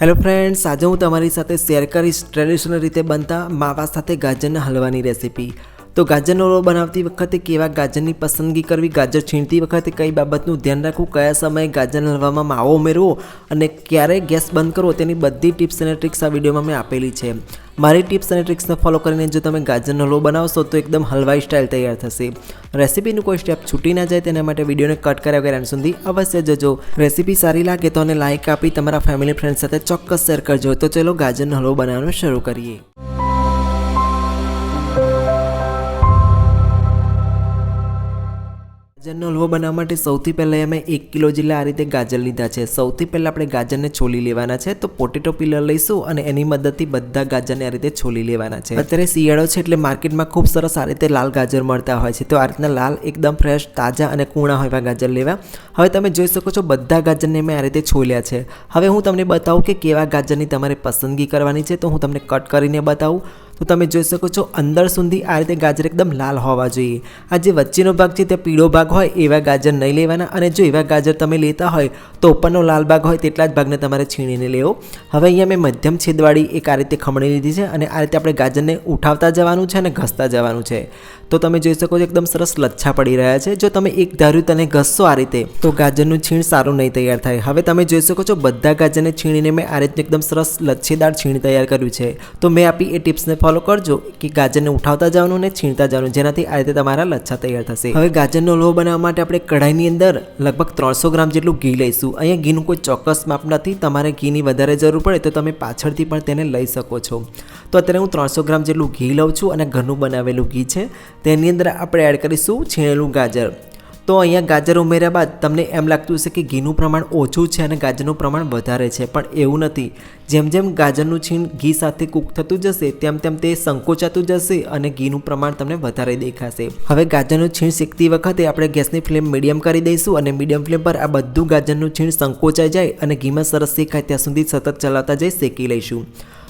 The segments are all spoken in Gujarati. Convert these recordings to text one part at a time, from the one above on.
હેલો ફ્રેન્ડ્સ, આજે હું તમારી સાથે શેર કરીશ ટ્રેડિશનલ રીતે બનતા માવા સાથે ગાજરના હલવાની રેસીપી. તો ગાજરનો હલવો બનાવતી વખતે કેવા ગાજરની પસંદગી કરવી, ગાજર છીણતી વખતે કઈ બાબતનું ધ્યાન રાખવું, કયા સમયે ગાજરના હલવામાં માવો ઉમેરવો અને ક્યારે ગેસ બંધ કરવો તેની બધી ટિપ્સ અને ટ્રિક્સ આ વિડીયોમાં મેં આપેલી છે. મારી ટિપ્સ અને ટ્રિક્સને ફોલો કરીને જો તમે ગાજરનો હલવો બનાવશો તો એકદમ હલવાઈ સ્ટાઇલ તૈયાર થશે. રેસીપીનું કોઈ સ્ટેપ છૂટી ના જાય તેના માટે વિડીયોને કટ કર્યા વગર સુધી અવશ્ય જજો. રેસીપી સારી લાગે તો અને લાઇક આપી તમારા ફેમિલી ફ્રેન્ડ સાથે ચોક્કસ શેર કરજો. તો ચલો ગાજરનો હલવો બનાવવાનું શરૂ કરીએ. ગાજરનો હલવો બનાવવા માટે સૌથી પહેલાં અમે એક કિલો જેટલા આ રીતે ગાજર લીધા છે. સૌથી પહેલાં આપણે ગાજરને છોલી લેવાના છે. તો પોટેટો પીલર લઈશું અને એની મદદથી બધા ગાજરને આ રીતે છોલી લેવાના છે. અત્યારે શિયાળો છે એટલે માર્કેટમાં ખૂબ સરસ આ રીતે લાલ ગાજર મળતા હોય છે. તો આ રીતના લાલ, એકદમ ફ્રેશ તાજા અને કૂણા હોય એવા ગાજર લેવા. હવે તમે જોઈ શકો છો બધા ગાજરને મેં આ રીતે છોલ્યા છે. હવે હું તમને બતાવું કે કેવા ગાજરની તમારે પસંદગી કરવાની છે. તો હું તમને કટ કરીને બતાવું. તો તમે જોઈ શકો છો, અંદર સુધી આ રીતે ગાજર એકદમ લાલ હોવા જોઈએ. આ જે વચ્ચેનો ભાગ છે તે પીળો ભાગ હોય, એવા ગાજર નહીં લેવાના. અને જો એવા ગાજર તમે લેતા હોય, તો ઉપરનો લાલ ભાગ હોય, તેટલા જ ભાગને તમારે છીણીને લેવો. હવે અહીંયા મેં મધ્યમ છેદવાળી એક આ રીતે ખમણી લીધી છે અને આ રીતે આપણે ગાજરને ઉઠાવતા જવાનું છે અને ઘસતા જવાનું છે. તો તમે જોઈ શકો છો, એકદમ સરસ લચ્છા પડી રહ્યા છે. જો તમે એક ધાર્યું તને ઘસશો આ રીતે, તો ગાજરનું છીણ સારું નહીં તૈયાર થાય. હવે તમે જોઈ શકો છો, બધા ગાજરને છીણીને મેં આ રીતે એકદમ સરસ લચ્છેદાર છીણ તૈયાર કર્યું છે. તો મેં આપી એ ટિપ્સને ફોલો કરજો કે ગાજરને ઉઠાવતા જવાનું અને છીણતા જવાનું જેનાથી આ રીતે તમારા લચ્છા તૈયાર થશે. હવે ગાજરનો લોહ બનાવવા માટે આપણે કઢાઈની અંદર લગભગ ત્રણસો ગ્રામ જેટલું ઘી લઈશું. અહીંયા ઘીનું કોઈ ચોક્કસ માપ નથી, તમારે ઘીની વધારે જરૂર પડે તો તમે પાછળથી પણ તેને લઈ શકો છો. તો અત્યારે હું ત્રણસો ગ્રામ જેટલું ઘી લઉં છું અને ઘરનું બનાવેલું ઘી છે. તેની અંદર આપણે એડ કરીશું છીણેલું ગાજર. તો અહીંયા ગાજર ઉમેર્યા બાદ તમને એમ લાગતું હશે કે ઘીનું પ્રમાણ ઓછું છે અને ગાજરનું પ્રમાણ વધારે છે, પણ એવું નથી. જેમ જેમ ગાજરનું છીણ ઘી સાથે કૂક થતું જશે, તેમ તેમ તે સંકોચાતું જશે અને ઘીનું પ્રમાણ તમને વધારે દેખાશે. હવે ગાજરનું છીણ શેકતી વખતે આપણે ગેસની ફ્લેમ મીડિયમ કરી દઈશું અને મીડિયમ ફ્લેમ પર આ બધું ગાજરનું છીણ સંકોચાઈ જાય અને ઘીમાં સરસ શેકાય ત્યાં સુધી સતત ચલાવતા જઈ શેકી લઈશું.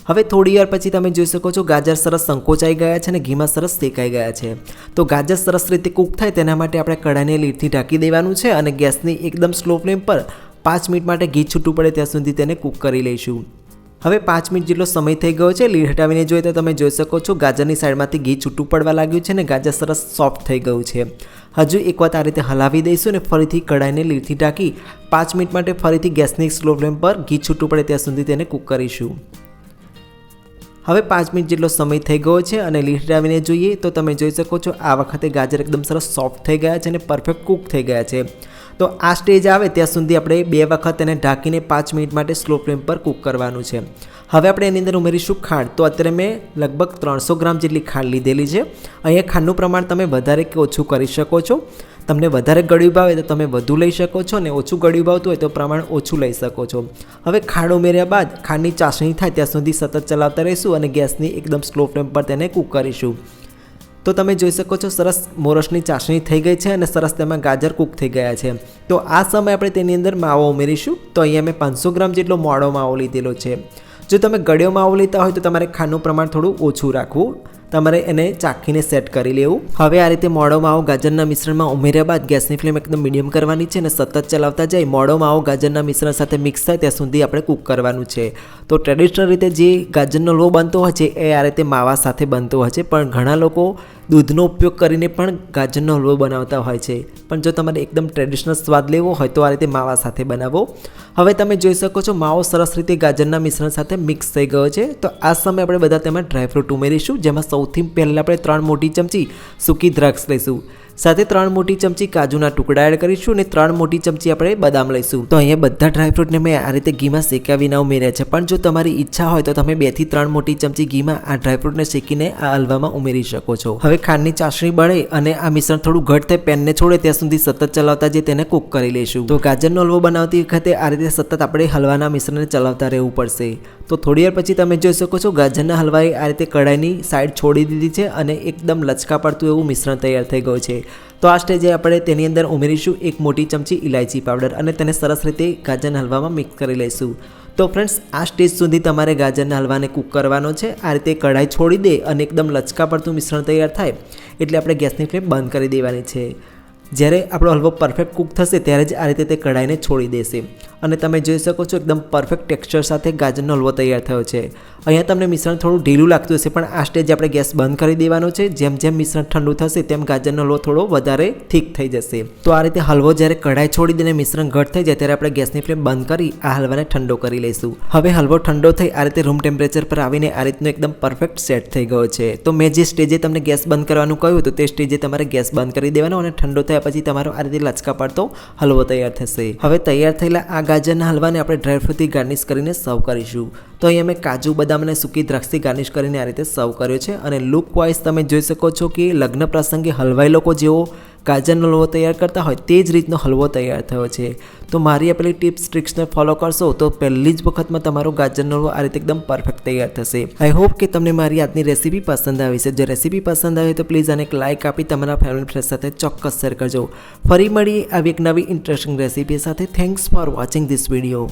હવે થોડી વાર પછી તમે જોઈ શકો છો ગાજર સરસ સંકોચાઈ ગયા છે અને ઘીમાં સરસ શેકાઈ ગયા છે. તો ગાજર સરસ રીતે કૂક થાય તેના માટે આપણે કઢાઈને લીડથી ઢાંકી દેવાનું છે અને ગેસની એકદમ સ્લો ફ્લેમ પર પાંચ મિનિટ માટે ઘી છૂટું પડે ત્યાં સુધી તેને કૂક કરી લઈશું. હવે પાંચ મિનિટ જેટલો સમય થઈ ગયો છે, લીડ હટાવીને જોઈએ તો તમે જોઈ શકો છો ગાજરની સાઈડમાંથી ઘી છૂટું પડવા લાગ્યું છે અને ગાજર સરસ સોફ્ટ થઈ ગયું છે. હજુ એક વાત આ રીતે હલાવી દઈશું અને ફરીથી કઢાઈને લીડથી ઢાંકી પાંચ મિનિટ માટે ફરીથી ગેસની સ્લો ફ્લેમ પર ઘી છૂટું પડે ત્યાં સુધી તેને કૂક કરીશું. હવે પાંચ મિનિટ જેટલો સમય થઈ ગયો છે અને લીટ આવીને જોઈએ તો તમે જોઈ શકો છો આ વખતે ગાજર એકદમ સરસ સોફ્ટ થઈ ગયા છે અને પરફેક્ટ કૂક થઈ ગયા છે. તો આ સ્ટેજ આવે ત્યાં સુધી આપણે બે વખત એને ઢાંકીને પાંચ મિનિટ માટે સ્લો ફ્લેમ પર કૂક કરવાનું છે. હવે આપણે એની અંદર ઉમેરીશું ખાંડ. તો અત્યારે મેં લગભગ ત્રણસો ગ્રામ જેટલી ખાંડ લીધેલી છે. અહીંયા ખાંડનું પ્રમાણ તમે વધારે કે ઓછું કરી શકો છો. તમને વધારે ગળ્યું ભાવે તો તમે વધુ લઈ શકો છો ને ઓછું ગળ્યું ભાવતું હોય તો પ્રમાણ ઓછું લઈ શકો છો. હવે ખાંડ ઉમેર્યા બાદ ખાંડની ચાસણી થાય ત્યાં સુધી સતત ચલાવતા રહીશું અને ગેસની એકદમ સ્લો ફ્લેમ પર તેને કૂક કરીશું. તો તમે જોઈ શકો છો સરસ મોરસની ચાસણી થઈ ગઈ છે અને સરસ તેમાં ગાજર કૂક થઈ ગયા છે. તો આ સમયે આપણે તેની અંદર માવો ઉમેરીશું. તો અહીંયા મેં પાંચસો ગ્રામ જેટલો મોડો માવો લીધેલો છે. જો તમે ગળ્યો માવો લેતા હોય તો તમારે ખાંડનું પ્રમાણ થોડું ઓછું રાખવું. તમારે એને ચાખીને સેટ કરી લેવું. હવે આ રીતે મોડો માવો ગાજરના મિશ્રણમાં ઉમેર્યા બાદ ગેસની ફ્લેમ એકદમ મીડિયમ કરવાની છે અને સતત ચલાવતા જાય મોડો માવો ગાજરના મિશ્રણ સાથે મિક્સ થાય ત્યાં સુધી આપણે કૂક કરવાનું છે. તો ટ્રેડિશનલ રીતે જે ગાજરનો લો બનતો હોય છે, એ આ રીતે માવા સાથે બનતો હોય છે. પણ ઘણા લોકો દૂધનો ઉપયોગ કરીને પણ ગાજરનો હલવો બનાવતા હોય છે. પણ જો તમારે એકદમ ટ્રેડિશનલ સ્વાદ લેવો હોય તો આ રીતે માવા સાથે બનાવો. હવે તમે જોઈ શકો છો માવો સરસ રીતે ગાજરના મિશ્રણ સાથે મિક્સ થઈ ગયો છે. તો આ સમયે આપણે બધા તેમાં ડ્રાયફ્રૂટ ઉમેરીશું, જેમાં સૌથી પહેલાં આપણે ત્રણ મોટી ચમચી સૂકી દ્રાક્ષ લઈશું. સાથે ત્રણ મોટી ચમચી કાજુના ટુકડા એડ કરીશું અને ત્રણ મોટી ચમચી આપણે બદામ લઈશું. તો અહીંયા બધા ડ્રાયફ્રૂટને મેં આ રીતે ઘીમાં શેક્યા વિના ઉમેર્યા છે. પણ જો તમારી ઈચ્છા હોય તો તમે બેથી ત્રણ મોટી ચમચી ઘીમાં આ ડ્રાયફ્રૂટને શેકીને આ હલવામાં ઉમેરી શકો છો. હવે ખાંડની ચાસણી બળે અને આ મિશ્રણ થોડું ઘટ થાય પેનને છોડે ત્યાં સુધી સતત ચલાવતા જે તેને કૂક કરી લઈશું. તો ગાજરનો હલવો બનાવતી વખતે આ રીતે સતત આપણે હલવાના મિશ્રણને ચલાવતા રહેવું પડશે. તો થોડી વાર પછી તમે જોઈ શકો છો ગાજરના હલવાએ આ રીતે કઢાઈની સાઈડ છોડી દીધી છે અને એકદમ લચકા પડતું એવું મિશ્રણ તૈયાર થઈ ગયું છે. તો આ સ્ટેજે આપણે તેની અંદર ઉમેરીશું એક મોટી ચમચી ઇલાયચી પાવડર અને તેને સરસ રીતે ગાજરના હલવામાં મિક્સ કરી લઈશું. તો ફ્રેન્ડ્સ આ સ્ટેજ સુધી તમારે ગાજરના હલવાને કૂક કરવાનો છે. આ રીતે કઢાઈ છોડી દે અને એકદમ લચકા પડતું મિશ્રણ તૈયાર થાય. એટલે આપણે ગેસની ફ્લેમ બંધ કરી દેવાની છે. જ્યારે આપણો હલવો પરફેક્ટ કૂક થશે ત્યારે જ આ રીતે તે કઢાઈને છોડી દેશે. અને તમે જોઈ શકો છો એકદમ પરફેક્ટ ટેક્સચર સાથે ગાજરનો હલવો તૈયાર થયો છે. અહીંયા તમને મિશ્રણ થોડું ઢીલું લાગતું હશે, પણ આ સ્ટેજ આપણે ગેસ બંધ કરી દેવાનો છે. જેમ જેમ મિશ્રણ ઠંડુ થશે, તેમ ગાજરનો હલવો થોડો વધારે થીક થઈ જશે. તો આ રીતે હલવો જ્યારે કઢાઈ છોડી દઈને મિશ્રણ ઘટ થઈ જાય, ત્યારે આપણે ગેસની ફ્લેમ બંધ કરી આ હલવાને ઠંડો કરી લઈશું. હવે હલવો ઠંડો થઈ આ રીતે રૂમ ટેમ્પરેચર પર આવીને આ રીતનો એકદમ પરફેક્ટ સેટ થઈ ગયો છે. તો મેં જે સ્ટેજે તમને ગેસ બંધ કરવાનું કહ્યું હતું, તે સ્ટેજે તમારે ગેસ બંધ કરી દેવાનો અને ઠંડો થયા પછી તમારો આ રીતે લચકા પડતો હલવો તૈયાર થશે. હવે તૈયાર થયેલા આ ગાજરના હલવાને આપણે ડ્રાયફ્રૂટથી ગાર્નિશ કરીને સર્વ કરીશું. તો અહીં મેં કાજુ, બદામ અને સૂકી દ્રાક્ષથી ગાર્નિશ કરીને આ રીતે સર્વ કર્યો છે અને લુક વાઇઝ તમે જોઈ શકો છો કે લગ્ન પ્રસંગે હલવાઈ લોકો જેવો ગાજરનો હલવો તૈયાર કરતા હોય તે જ રીતનો હલવો તૈયાર થયો છે. તો મારી આપેલી ટિપ્સ ટ્રિક્સને ફોલો કરશો તો પહેલી જ વખતમાં તમારો ગાજરનો હલવો આ રીતે એકદમ પરફેક્ટ તૈયાર થશે. આઈ હોપ કે તમને મારી આજની રેસીપી પસંદ આવી છે. જો રેસીપી પસંદ આવે તો પ્લીઝ આને એક લાઇક આપી તમારા ફેમિલી ફ્રેન્ડ સાથે ચોક્કસ શેર કરજો. ફરી મળીએ આવી એક નવી ઇન્ટરેસ્ટિંગ રેસીપી સાથે. Thanks for watching this video